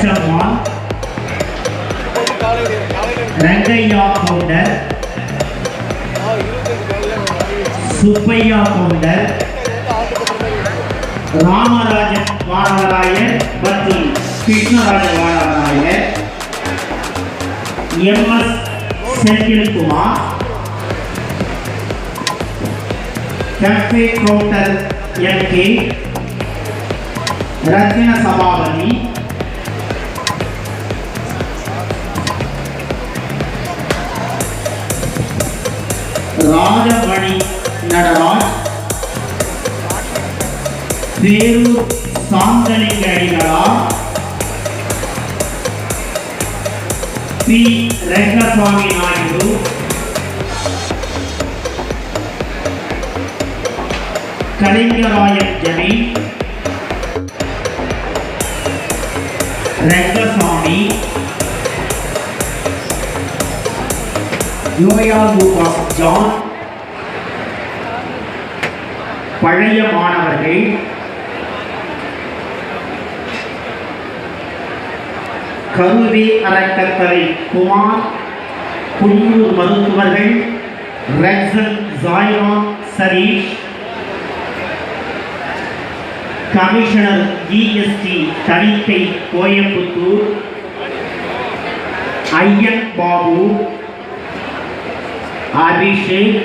Next Rangaiya Gounder Subbaiah Gounder Ramarajan Vanavarayar மற்றும் Krishnarajan Vanavarayar. M S Senthilkumar. Cafe Gounder M K. Rathina Sabapathi. Rajamani Nataraj Perur Shanthalinga அடிகளா B Rangasamy Naidu Kalingarayan Jamui Rangasamy யோயா of John பழைய மாணவர்கள். கருவி அறக்கட்டளை குமார் குன்னூர் மருத்துவர்கள் ரெக்ஸன் ஜாய்ரான் சரீஷ் கமிஷனர் ஜிஎஸ்டி தணிக்கை கோயம்புத்தூர் ஐயன் பாபு அபிஷேக்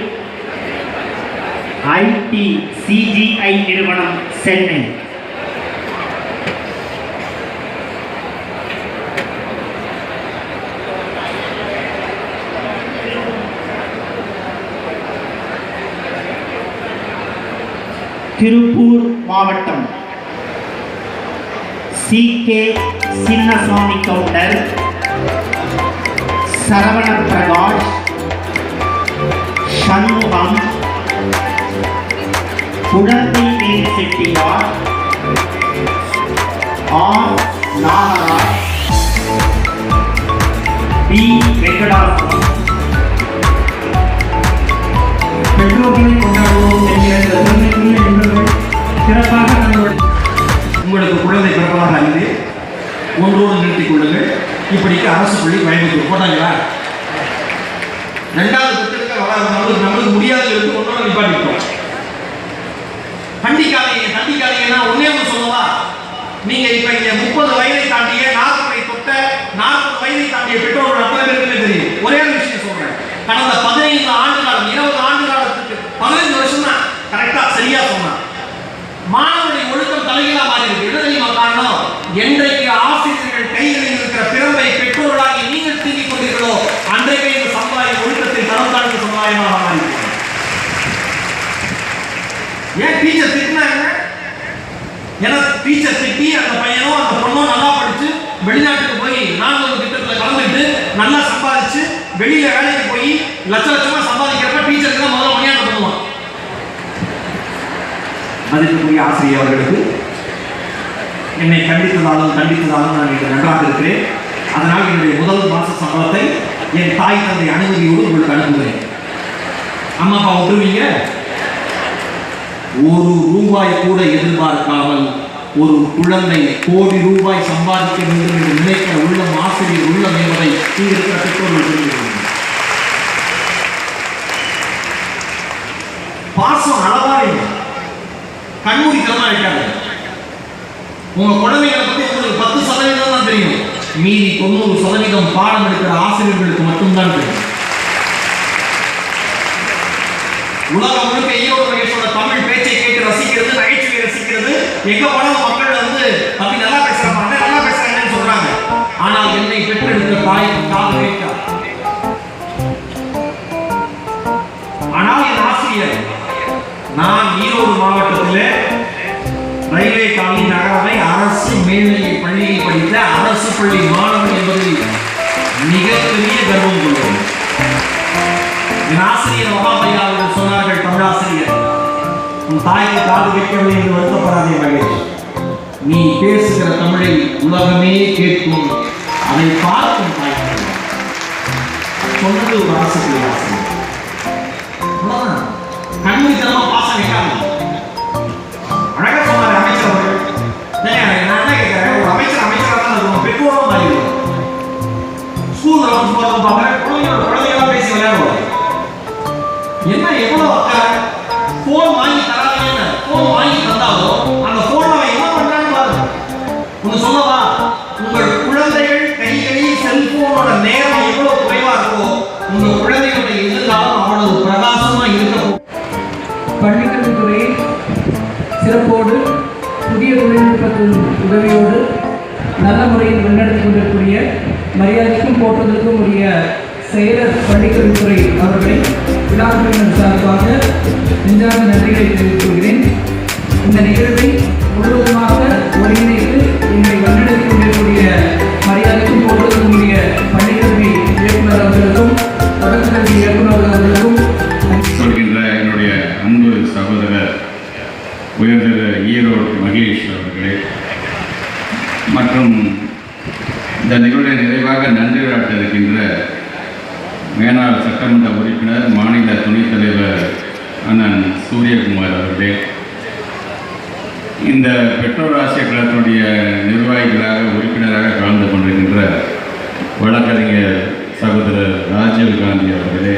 ஐடி சிஜிஐ நிறுவனம் சென்னை. திருப்பூர் மாவட்டம். C K Chinnasamy Gounder. Saravana Prakash. Kudanthai நீர் செட்டியார் ஆர் நாகராஜ் பி வெங்கடாசலம் பெற்றோர்களை கொண்டாடுவோம் என்கிற இந்த சிறப்பாக நாங்கள் உங்களுக்கு குழந்தை பிறப்பாக அறிந்து ஒன்றோடு நிறுத்திக் கொள்ளுங்கள். இப்படிக்கு அரசு பள்ளி கோயம்புத்தூர் போட்டாங்களா? ரெண்டாவது பெற்றெடுக்க வர நம்மளுக்கு நம்மளுக்கு முடியாது இருக்கு ஒன்றோட நிப்பாட்டிட்டோம். முப்பது வயதை தாண்டிய நாற்பதை தொட்ட நாற்பது வயதை தாண்டிய பெற்றோர்கள் அத்தனை பேருக்குமே தெரியும் ஒரே ஒரு விஷயம் சொல்றேன். கடந்த பதினைந்து ஆண்டு காலம் இருபது ஆண்டு காலத்துக்கு பதினைந்து வருஷம் தான் கரெக்டா சரியா சொன்னான். மாணவனுடைய ஒழுக்கம் தலைகீழா மாறி இருக்கு. என்ன தெரியுமா காரணம்? வெளியில வேலைக்கு போய் லட்ச லட்சமா சம்பாதிக்கிறப்ப டீச்சருக்கு தான் முதல்ல மணியாட்டம் பண்ணுவான் மதிப்புக்குரிய ஆசிரியர் அவர்களுக்கு என்னை கண்டித்ததாலும் கண்டித்ததாலும் நான் இன்று நன்றாக இருக்கிறேன். அதனால் என்னுடைய முதல் மாச சம்பளத்தை என் தாய் தந்தை அனுமதியோடு உங்களுக்கு அனுப்புகிறேன். அம்மா அப்பா விட்டுருவீங்க ஒரு ரூபாய் கூட எதிர்பார்க்காமல் ஒரு குழந்தை கோடி ரூபாய் சம்பாதிக்க வேண்டும் என்று நினைக்கிற உள்ளம் ஆசிரியர் உள்ளம் என்பதை இங்கு இருக்கிற பெற்றோர்கள் பாசம் அளவாறீங்க கண்மூடித்தனமா இருக்காங்க. உங்க குழந்தைகளை பத்தி உங்களுக்கு பத்து சதவீதம் தான் தெரியும். மீதி தொண்ணூறு சதவீதம் பாடம் எடுக்கிற ஆசிரியர்களுக்கு மட்டும்தான் தெரியும். உலகம் முழுக்க ஈரோடு மகேஷோட தமிழ் பேச்சை கேட்டு ரசிக்கிறது நகைச்சுவை ரசிக்கிறது. எங்க உலக மக்கள் வந்து அப்படி நல்லா பேசுறாங்க நல்லா பேசுறாங்கன்னு சொல்றாங்க. ஆனால் என்னை பெற்றெடுத்த தாய் காது கேட்காது ஆனால் என் ஆசிரியர் நான் ஈரோடு மாவட்டத்தில் ரயில்வே காலனி நகரமை அரசு மேல்நிலை பள்ளியில் படித்த அரசு பள்ளி மாணவன் என்பதில் மிகப்பெரிய கர்வம் கொள்வது என் ஆசிரியர் மகாபையா அவர்கள் சொன்னார்கள் தமிழாசிரியர். உன் தாய்க்கு காது கேட்கவில்லை என்று வருத்தப்படாதே மகேஷ். நீ பேசுகிற தமிழை உலகமே கேட்கும். அதை பார்க்கும் தாய் சொன்னது ஒரு அரசு பள்ளி ஆசிரியர். அவ்வளவுதான். ஸ்கூல்ல வந்து பேசி விளையாடுவோம். என்ன எவ்வளவு அக்கறை போன் வாங்கி தராதீங்கன்னு போன் வாங்கி தந்தாலும் அந்த போன் அவன் என்ன பண்றான்னு பாருங்க. ஒன்று சொல்லவா? உங்கள் குழந்தைகள் கைகளில் செல்போனோட நேரம் எவ்வளவு குறைவா இருக்கோ உங்க குழந்தைகளுடைய எதிர்காலம் அவ்வளவு பிரகாசமா இருக்கும் பள்ளிக்கல்வித்துறையை சிறப்போடு புதிய தொழில்நுட்பத்தின் உதவியோடு நல்ல முறையில் வழிநடத்தி கொண்டிருக்கூடிய மரியாதைக்கும் போற்றுவதற்கும் உரிய செயலர் பள்ளிக்கல்வித்துறை அவர்களை விழாக்குழுவினர் சார்பாக நெஞ்சார்ந்த நன்றிகளை தெரிவித்துக் கொள்கிறேன். இந்த நிகழ்வை முழுவதுமாக ஒருங்கிணைத்து மேனாள் சட்டமன்ற உறுப்பினர் மாநில துணைத் தலைவர் அண்ணன் சூரியகுமார் அவர்களே. இந்த பெற்றோர் ஆசிரியர் கழகத்தினுடைய நிர்வாகிகளாக உறுப்பினராக கலந்து கொண்டிருக்கின்ற வழக்கறிஞர் சகோதரர் ராஜீவ் காந்தி அவர்களே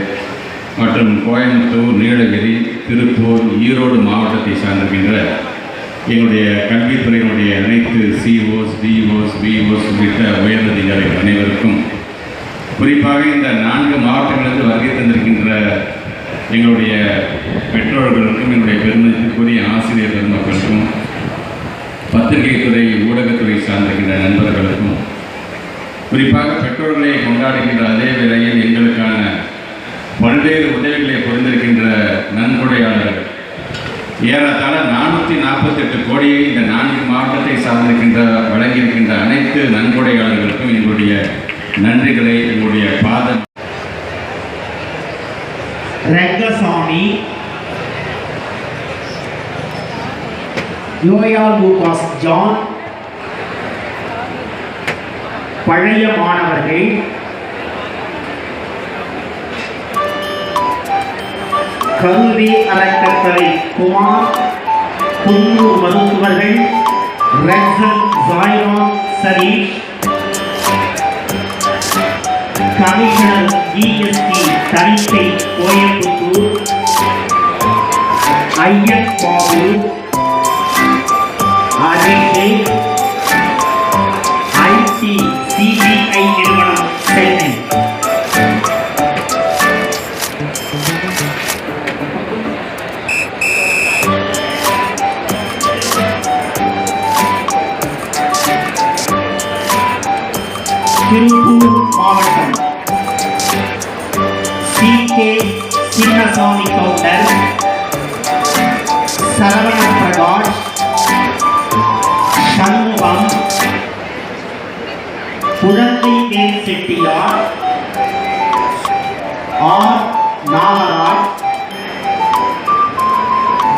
மற்றும் கோயம்புத்தூர் நீலகிரி திருப்பூர் ஈரோடு மாவட்டத்தை சார்ந்திருக்கின்ற எங்களுடைய கல்வித்துறையினுடைய அனைத்து சிஓஸ் டிஓஸ் பிஓஸ் உள்ளிட்ட உயரதிகாரிகள் அனைவருக்கும் குறிப்பாக இந்த நான்கு மாவட்டங்களுக்கு வருகை தந்திருக்கின்ற எங்களுடைய பெற்றோர்களுக்கும் எங்களுடைய பெருமதிக்குரிய ஆசிரியர் பெருமக்களுக்கும் பத்திரிகைத்துறை ஊடகத்துறை சார்ந்திருக்கின்ற நண்பர்களுக்கும் குறிப்பாக பெற்றோர்களை கொண்டாடுகின்ற அதே வேளையில் எங்களுக்கான பல்வேறு உதவிகளை புரிந்திருக்கின்ற நன்கொடையாளர்கள். ஏறத்தாழ நானூற்றி நாற்பத்தெட்டு கோடியை இந்த நான்கு மாவட்டத்தை சார்ந்திருக்கின்ற வழங்கியிருக்கின்ற அனைத்து நன்கொடையாளர்களுக்கும் எங்களுடைய நன்றிகளை எங்களுடைய பாதம். ரங்கசாமி யோயால் லூகாஸ் ஜான் பழைய மாணவர்கள் கல்வி அறக்கட்டளை குமார் குன்னூர் மருத்துவர்கள் ரெக்ஸன் ஜாய்ரான் சரீஷ் கமிஷனர் ஜிஎஸ்டி தணிக்கை கோயம்புத்தூர் ஐயன் கே சின்னசாமி கவுண்டர் சரவண பிரகாஷ் சண்முகம் குழந்தை தேன் செட்டியார் ஆர் நாகராஜ்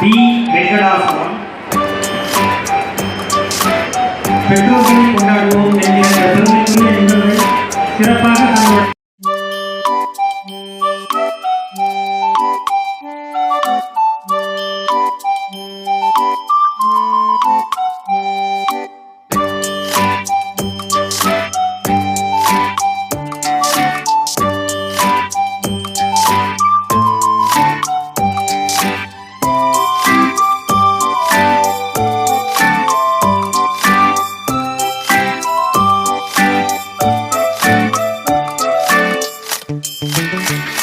பி வெங்கடாசலம் பெற்றோர்களை கொண்டாடுவோம் என்கிற பெருமைக்குரிய நிகழ்வை சிறப்பாக